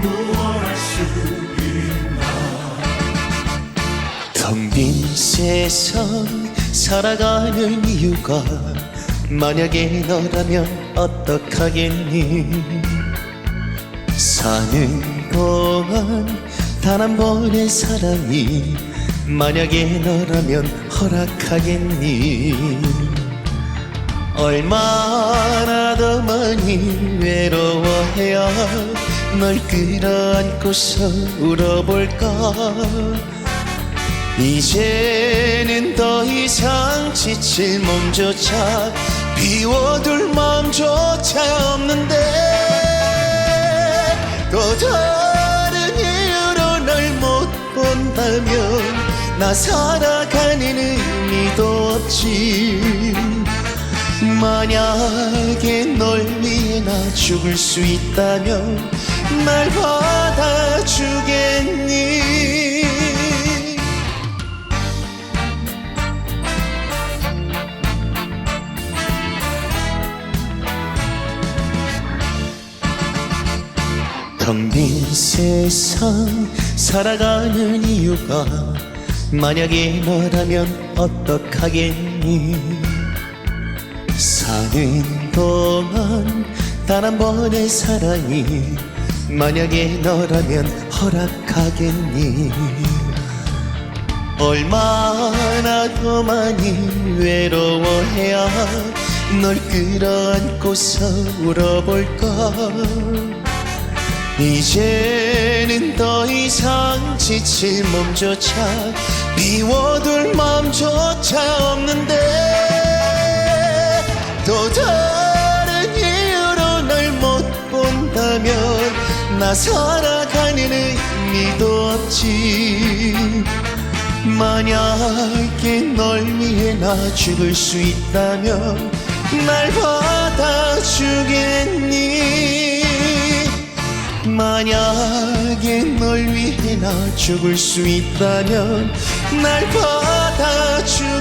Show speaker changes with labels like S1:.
S1: 무얼할 수 있나? 텅 빈 세상 살아가는 이유가 만약에 너라면 어떡하겠니? 사는 동안 단 한 번의 사랑이 만약에 너라면 허락하겠니? 얼마나 더 많이 외로워해야 널 끌어안고서 울어볼까? 이제는 더 이상 지칠 몸조차 비워둘 마음조차 없는데 또 다른 이유로 널 못 본다면 나 살아가는 의미도 없지. 만약에 널 위해 나 죽을 수 있다면 날 받아주겠니? 텅 빈 세상 살아가는 이유가 만약에 너라면 어떡하겠니? 사는 동안 단 한 번의 사랑이 만약에 너라면 허락하겠니? 얼마나 더 많이 외로워해야 널 끌어안고서 울어볼까? 이제는 더 이상 지칠 몸조차 비워둘 마음조차 없는데 나 살아가는 의미도 없지. 만약에 널 위해 나 죽을 수 있다면 날 받아주겠니? 만약에 널 위해 나 죽을 수 있다면 날 받아주겠니